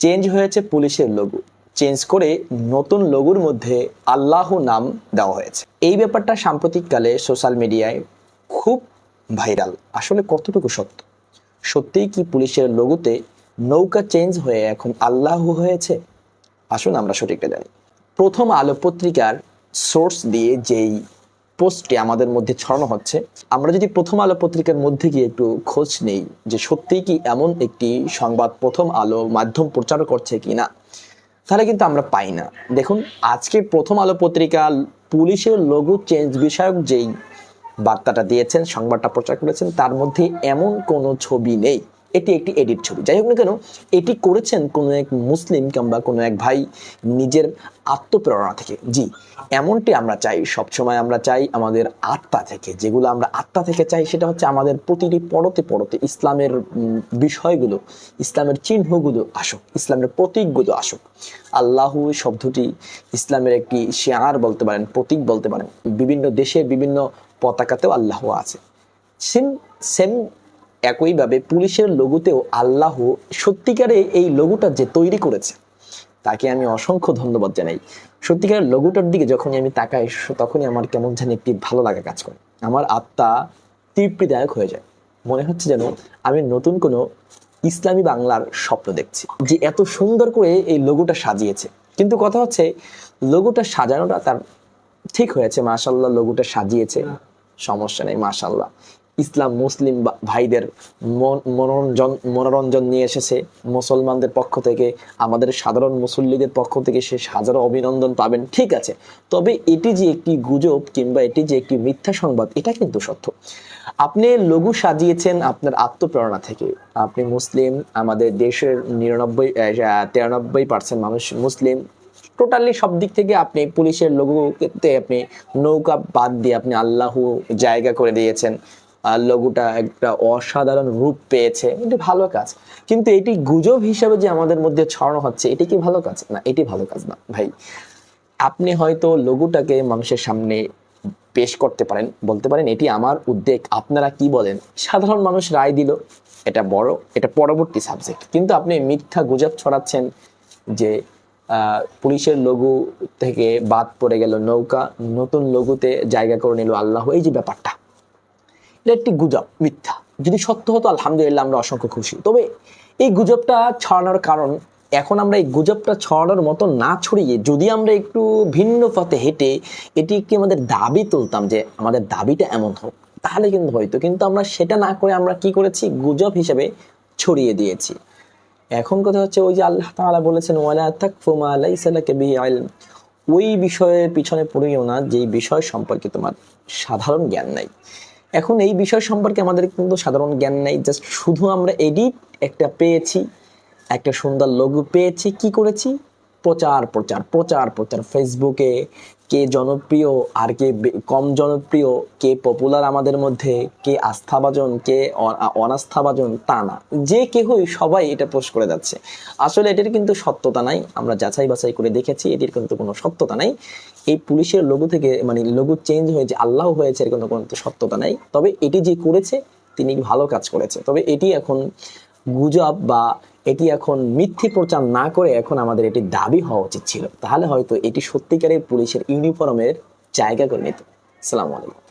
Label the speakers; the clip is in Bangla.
Speaker 1: চেঞ্জ হয়েছে পুলিশের লোগো চেঞ্জ করে নতুন লোগোর মধ্যে আল্লাহ নাম দেওয়া হয়েছে। এই ব্যাপারটা সাম্প্রতিককালে সোশ্যাল মিডিয়ায় খুব ভাইরাল। আসলে কতটুকু সত্য? সত্যিই কি পুলিশের লোগোতে নৌকা চেঞ্জ হয়ে এখন আল্লাহ হয়েছে? আসুন আমরা সঠিকটা জানি। প্রথম আলো পত্রিকার সোর্স দিয়ে যেই পোস্টটি আমাদের মধ্যে ছড়ানো হচ্ছে। আমরা যদি প্রথম আলো পত্রিকার মধ্যে গিয়ে একটু খোঁজ নেই যে সত্যিই কি এমন একটি সংবাদ প্রথম আলো মাধ্যম প্রচার করছে কি না তাহলে কিন্তু আমরা পাই না। দেখুন, আজকে প্রথম আলো পত্রিকা পুলিশের লঘু চেঞ্জ বিষয়ক যেই বার্তাটা দিয়েছেন, সংবাদটা প্রচার করেছেন, তার মধ্যে এমন কোনো ছবি নেই। এটি একটি এডিট ছবি। যাই হোক না কেন, এটি করেছেন কোনো এক মুসলিম কিংবা কোনো এক ভাই নিজের আত্মপ্রেরণা থেকে। জি, এমনটি আমরা চাই, সবসময় আমরা চাই আমাদের আত্মা থেকে। যেগুলো আমরা আত্মা থেকে চাই সেটা হচ্ছে আমাদের প্রতিটি পরতে পরতে ইসলামের বিষয়গুলো, ইসলামের চিহ্নগুলো আসুক, ইসলামের প্রতীকগুলো আসুক। আল্লাহ শব্দটি ইসলামের একটি শেয়ার বলতে পারেন, প্রতীক বলতে পারেন। বিভিন্ন দেশের বিভিন্ন পতাকাতেও আল্লাহ আছে। সেম সেম একইভাবে পুলিশের লোগোতেও আল্লাহ সত্যিকারে এই লোগোটা যে তৈরি করেছে, তাকে আমি অসংখ্য ধন্যবাদ জানাই। সত্যিকারের লোগোটার দিকে যখনই আমি তাকাই, তখনই আমার কেমন জানি একটি ভালো লাগা কাজ করে। আমার আত্মা তৃপ্তিদায়ক হয়ে যায়। মনে হচ্ছে যেন আমি নতুন কোনো ইসলামী বাংলার স্বপ্ন দেখছি, যে এত সুন্দর করে এই লোগোটা সাজিয়েছে। কিন্তু কথা হচ্ছে লোগোটা সাজানোটা তার ঠিক হয়েছে মাশাল্লাহ লোগোটা সাজিয়েছে। সমস্যা নেই মাশাল্লাহ ইসলাম মুসলিম ভাইদের মন- মনোরঞ্জন মনোরঞ্জন নিয়ে এসেছে। মুসলমানদের পক্ষ থেকে, আমাদের সাধারণ মুসল্লিদের পক্ষ থেকে সে হাজারো অভিনন্দন পাবেন। ঠিক আছে, তবে এটি যে একটি গুজব কিংবা এটি যে একটি মিথ্যা সংবাদ, এটা কিন্তু সত্য। আপনি লঘু সাজিয়েছেন আপনার আত্মপ্রেরণা থেকে। আপনি মুসলিম, আমাদের দেশের নিরানব্বই তিরানব্বই পার্সেন্ট মানুষ মুসলিম। টোটালি সব দিক থেকে আপনি পুলিশের লোগোতে আপনি নৌকা বাদ দিয়ে আপনি আল্লাহ জায়গা করে দিয়েছেন। লোগোটা একটা অসাধারণ রূপ পেয়েছে, এটি ভালো কাজ। কিন্তু এটি গুজব হিসাবে যে আমাদের মধ্যে ছড়ানো হচ্ছে, এটি কি ভালো কাজ? না, এটি ভালো কাজ না, ভাই। আপনি হয়তো লঘুটাকে মানুষের সামনে পেশ করতে পারেন, বলতে পারেন, এটি আমার উদ্বেগ। আপনারা কি বলেন? সাধারণ মানুষ রায় দিল, এটা বড়, এটা পরবর্তী সাবজেক্ট কিন্তু আপনি মিথ্যা গুজব ছড়াচ্ছেন যে পুলিশের লঘু থেকে বাদ পড়ে গেল নৌকা, নতুন লঘুতে জায়গা করে নিল আল্লাহ, এই যে ব্যাপারটা। একটি গুজব মিথ্যা। যদি সত্য হতো, আলহামদুলিল্লাহ আমরা অসংখ্য খুশি। তবে এই গুজবটা ছড়ানোর কারণ, এখন আমরা এই গুজবটা ছড়ানোর মতো না ছড়িয়ে যদি আমরা একটু ভিন্ন পথে হেঁটে এটি একটি আমাদের দাবি তুলতাম যে আমাদের দাবিটা এমন হোক, তাহলে কিন্তু হয়তো, কিন্তু আমরা সেটা না করে আমরা কি করেছি? গুজব হিসেবে ছড়িয়ে দিয়েছি। এখন কথা হচ্ছে ওই যে আল্লাহ তাআলা বলেছেন ওই বিষয়ের পিছনে পড়িও না, যেই বিষয় সম্পর্কে তোমার সাধারণ জ্ঞান নাই। এখন এই বিষয় সম্পর্কে আমাদের কিন্তু সাধারণ জ্ঞান নেই। জাস্ট শুধু আমরা এডিট একটা পেয়েছি, একটা সুন্দর লঘু পেয়েছি। কি করেছি? প্রচার প্রচার প্রচার প্রচার। ফেসবুকে কে জনপ্রিয় আর কে কম জনপ্রিয়, কে পপুলার আমাদের মধ্যে, কে আস্থাভাজন, কে অনাস্থাভাজন তা না। যে কেহই সবাই এটা পোস্ট করে যাচ্ছে। আসলে এটির কিন্তু সত্যতা নাই। আমরা যাচাই বাছাই করে দেখেছি, এটির কিন্তু কোনো সত্যতা নাই। এই পুলিশের লোগো থেকে মানে লোগো চেঞ্জ হয়েছে আল্লাহ হয়েছে, এর কোনো কোনো সত্যতা নাই। তবে এটি যে করেছে, তিনি ভালো কাজ করেছে। তবে এটি এখন গুজব বা এটি এখন মিথ্যে প্রচার না করে এখন আমাদের এটি দাবি হওয়া উচিত ছিল। তাহলে হয়তো এটি সত্যিকারের পুলিশের ইউনিফর্মের জায়গা করে নিত। সালামু আলাইকুম।